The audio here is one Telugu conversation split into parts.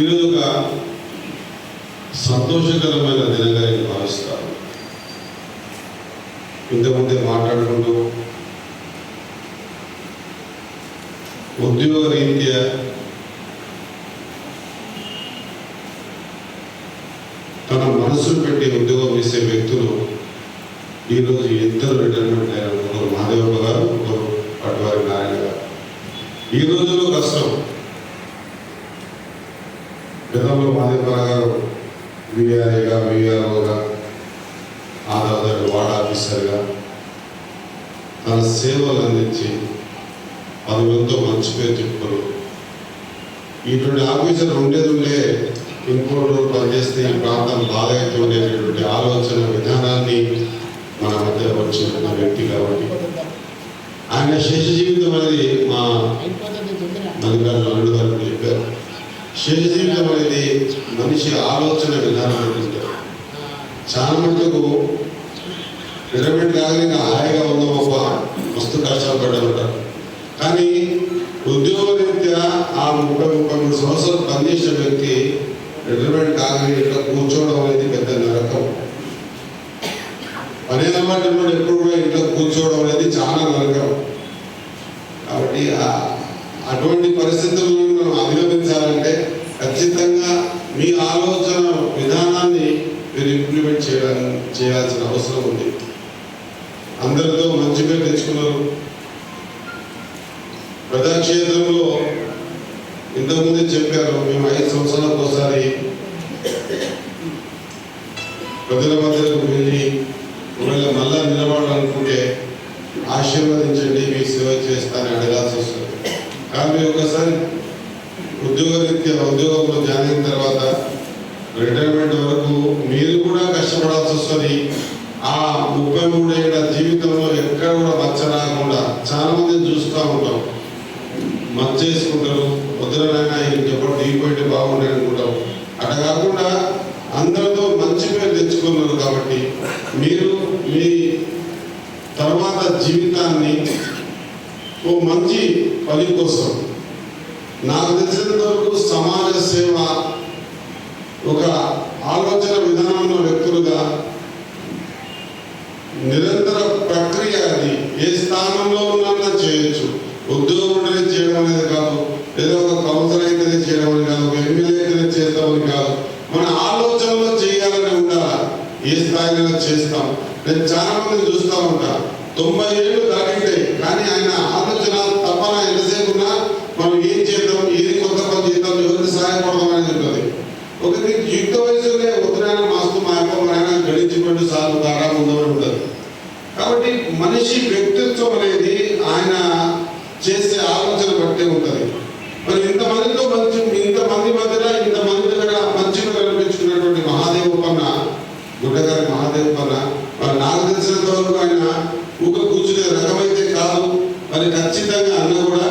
ఈరోజు ఒక సంతోషకరమైన దినంగా నేను భావిస్తాను. ఇంతకుముందే మాట్లాడుకుంటూ ఉద్యోగ రీత్యా తన మనసును పెట్టి ఉద్యోగం చేసే వ్యక్తులు ఈరోజు ఇద్దరు రిటైర్మెంట్ అయ్యారు ఒకరు మహాదేవప్ప గారు ఒకరు పట్టువారి నారాయణ గారు. ఈ రోజుల్లో కష్టం. మహాదేవప్ప గారు విఆర్ఏగా విఆర్ఓగా ఆ తర్వాత వార్డ్ ఆఫీసర్గా తన సేవలు అందించి పదవులతో మంచి పేరు చెప్పుకోరు ఇటువంటి ఆఫీసర్ ఉండేది ఉండే ఇంకో రోజు పనిచేస్తే ఈ ప్రాంతం బాగాయితూ అనేటటువంటి ఆలోచన విధానాన్ని మన మధ్య వచ్చిన వ్యక్తి కాబట్టి. ఆయన శేష జీవితం అనేది మా మల్లికార్జున అల్లుడు గారు చెప్పారు. శరీరం అనేది మనిషి ఆలోచన విధానం ఉంటుంది చాలా మటుకు రిటైర్మెంట్ కాగానే హాయిగా ఉందాం ఒక మస్తు కష్టాలు పడ్డామంటారు కానీ ఉద్యోగ రీత్యా ఆ ముప్పై ముప్పై మూడు సంవత్సరాలు పనిచేసిన వ్యక్తి రిటైర్మెంట్ కాగానే ఇట్లా కూర్చోవడం అనేది పెద్ద నరకం. పని ఎప్పుడు కూడా ఇంట్లో కూర్చోవడం అనేది చాలా నరకం. కాబట్టి అటువంటి పరిస్థితుల్లో ఖచ్చితంగా మీ ఆలోచన విధానాన్ని మీరు ఇంప్లిమెంట్ చేయడం చేయాల్సిన అవసరం ఉంది. అందరితో మంచిగా తెచ్చుకున్నారు ప్రజాక్షేత్రంలో ఇంతకుముందే చెప్పారు మేము ఐదు సంవత్సరాలకు ఒకసారి ప్రజల మధ్యకు వెళ్ళి ఒకవేళ మళ్ళా నిలబడాలనుకుంటే ఆశీర్వదించండి మీ సేవ చేస్తానని అడగాల్సి వస్తుంది. కానీ ఒకసారి ఉద్యోగరీత్యా ఉద్యోగంలో జాయిన్ అయిన తర్వాత రిటైర్మెంట్ వరకు మీరు కూడా కష్టపడాల్సి వస్తుంది. ఆ ముప్పై మూడేళ్ళ జీవితంలో ఎక్కడ కూడా మచ్చ రాకుండా చాలా మంది చూస్తూ ఉంటాం. మచ్చ చేసుకుంటారు చెప్పండి ఇంకెప్పుడు దిగిపోయింటే బాగుండే అనుకుంటాం. అట్లా కాకుండా అందరితో మంచి పేరు తెచ్చుకున్నారు కాబట్టి మీరు మీ తర్వాత జీవితాన్ని ఓ మంచి పని కోసం నాకు తెలిసినంత వరకు సమాజ సేవ ఒక ఆలోచన విధానంలో వ్యక్తులుగా నిరంతర ప్రక్రియ అది. ఏ స్థానంలో ఉన్నా చేయొచ్చు. ఉద్యోగం చేయడం అనేది కాదు ఏదో ఒక కౌన్సిల్ అయితేనే చేయడం అని కాదు ఒక ఎమ్మెల్యే అయితేనే చేస్తామని కాదు. మన ఆలోచనలో చేయాలని ఉండాలి? ఏ స్థాయిలో చేస్తాం? నేను చాలా మంది చూస్తూ ఉంటా. తొంభై ఏళ్ళు దాటింటాయి కానీ ఆయన ఆలోచన తపన ఎంతసేపు ఉన్నా మనం ఏం చేయాలి ఏది కొత్త పని చేద్దాం ఎవరికి సహాయపడదాం అనేది ఉంటుంది ఒకటి యుక్త వయసులోనే ఉత్తరాయణ మాస్తు మార్గం యొక్క సార్లు దారా ఉందని ఉంటుంది కాబట్టి మనిషి వ్యక్తిత్వం అనేది ఆయన చేసే ఆలోచన బట్టే ఉంటుంది మరి ఇంతమందితో మంచి ఇంతమంది మధ్యలో ఇంతమంది దగ్గర మంచిగా కనిపించుకున్నటువంటి మహాదేవ పన్న గుడ్డగారి మహాదేవ పన్న మరి నాకు తెలిసినంత వరకు ఆయన ఊక కూర్చునే రకమైతే కాదు మరి ఖచ్చితంగా అన్న కూడా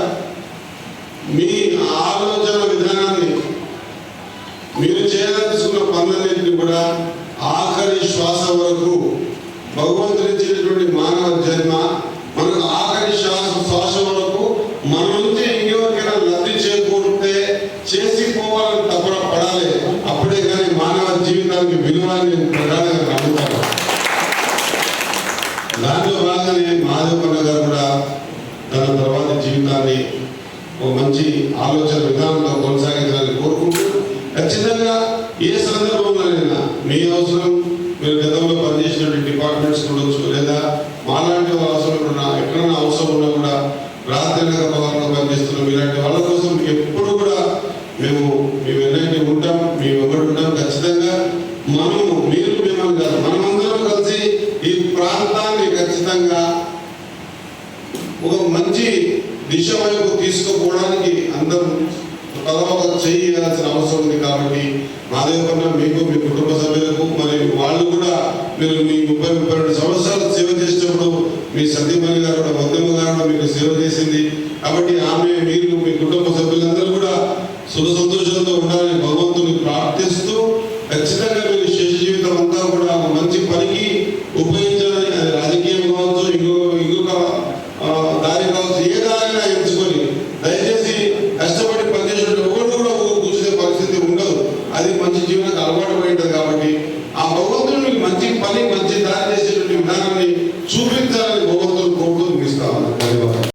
మీ ఆలోచన విధానాన్ని మీరు చేయదలుచుకున్న పనులన్నింటినీ కూడా ఆఖరి శ్వాస వరకు భగవంతుడు ఇచ్చినటువంటి మానవ జన్మ మనకు ఆఖరి శ్వాస శ్వాస వరకు మన నుంచి ఇంకెవరికైనా లబ్ధి చేకూరితే చేసి పోవాలని తప్పన పడాలి. అప్పుడే కానీ మానవ జీవితానికి విలువని ప్రధానంగా నమ్ముతాను. దాంట్లో భాగంగానే మాధవపన్న గారు కూడా తన తర్వాత జీవితాన్ని ఒక మంచి ఆలోచన విధానంతో కొనసాగించాలని కోరుకుంటూ ఖచ్చితంగా ఏ సందర్భంలోనైనా మీ అవసరం మీరు గతంలో పనిచేసినటువంటి డిపార్ట్మెంట్స్ ఉండొచ్చు. లేదా మాలాంటి వాళ్ళ అవసరం ఉన్నా ఎక్కడైనా అవసరం ఉన్నా కూడా రాత్రి అనక పనిచేస్తున్నాం. ఇలాంటి వాళ్ళ కోసం ఎప్పుడు కూడా మేము మీ వెనక్కి ఉంటాం మీ వెంబడి ఉంటాం. ఖచ్చితంగా మనము మీరు మిమ్మల్ని కాదు మనమందరం కలిసి ఈ ప్రాంతాన్ని ఖచ్చితంగా ఒక మంచి దిశ వైపు తీసుకుపోవడానికి అందరూ తలవక చేయాల్సిన అవసరం ఉంది కాబట్టి మాదేవన్న మీకు మీ కుటుంబ సభ్యులకు మరి వాళ్ళు కూడా మీరు మీ ముప్పై ముప్పై రెండు సంవత్సరాలు సేవ చేసినప్పుడు మీ సత్యమణి గారు కూడా మధ్యమ గారు మీకు సేవ చేసింది. కాబట్టి ఆమె మీరు మీ కుటుంబ సభ్యులందరూ కూడా సుఖ సంతోషంతో ఉండాలని అది మంచి జీవనకు అలవాటు ఉంటుంది కాబట్టి ఆ భగవంతుడు మంచి పని మంచి దారి చేసేటువంటి విధానాన్ని చూపించాలి